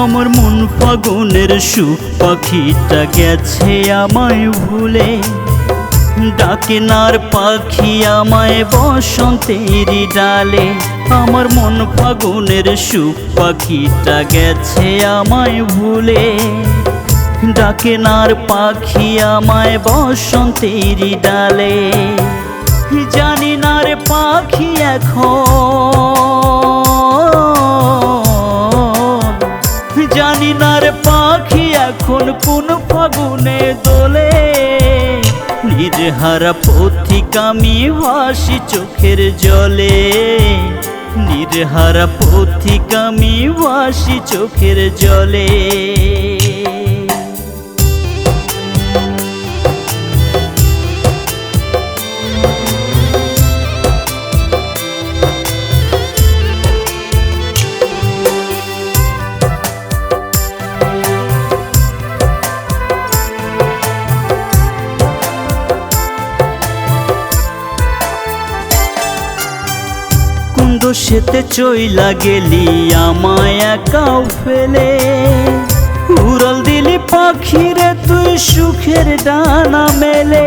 আমার মন ফাগুনের সুখ পাখিটা গেছে আমায় ভুলে। ডাকে নার পাখি আমায় বসন্তেরই ডালে। আমার মন ফাগুনের সুখ পাখিটা গেছে আমায় ভুলে। ডাকে নার পাখি আমায় বসন্তেরই ডালে। জানি না রে পাখি এখন পাখি এখন কোন ফাগুনে দোলে। নির্হারা পথিক আমি ভাসি চোখের জলে। নির্হারা পথিক আমি ভাসি চোখের জলে। কুন্দ সেতে চইলা গেলি, আমায় একাও ফেলে। উড়ল দিলি পাখিরে, তুই সুখের ডানা মেলে।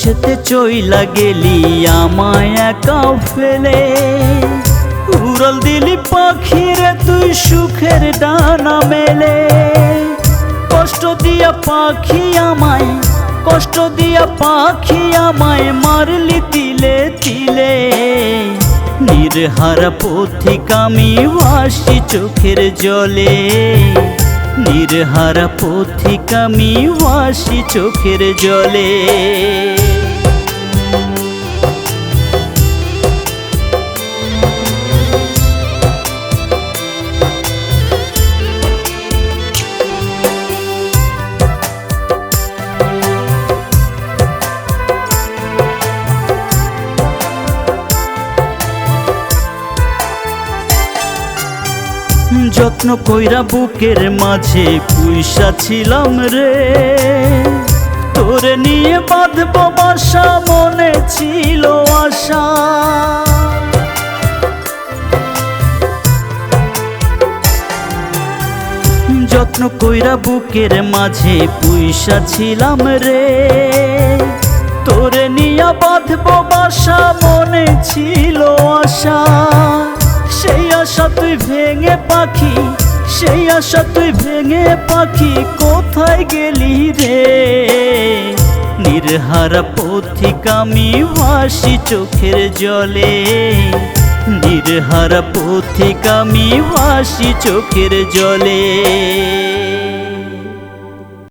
সেতে চইলা গেলি, আমায় একাও ফেলে। উড়ল দিলি পাখিরে, তুই সুখের ডানা মেলে। দিয়া পাখি আমায়, কষ্ট দিয়া পাখি আমায় মারলি তিলে তিলে। নির্হারা পথিক আমি ভাসি চোখের জলে। নির্হারা পথিক আমি ভাসি চোখের জলে। যত্ন কইরা বুকের মাঝে পুইসা ছিলাম রে। তোরে নিয়ে বাঁধব বাসা, মনে ছিল আশা। যত্ন কইরা বুকের মাঝে পুইসা ছিলাম রে। তোরে নিয়ে বাঁধব বাসা, মনে ছিল আশা। সেই আশা তুই ভেঙে পাখি, সেই আশা তুই ভেঙে পাখি, কোথায় গেলি রে? নির্হারা পথিক আমি ভাসি চোখের জলে, নির্হারা পথিক আমি ভাসি চোখের জলে।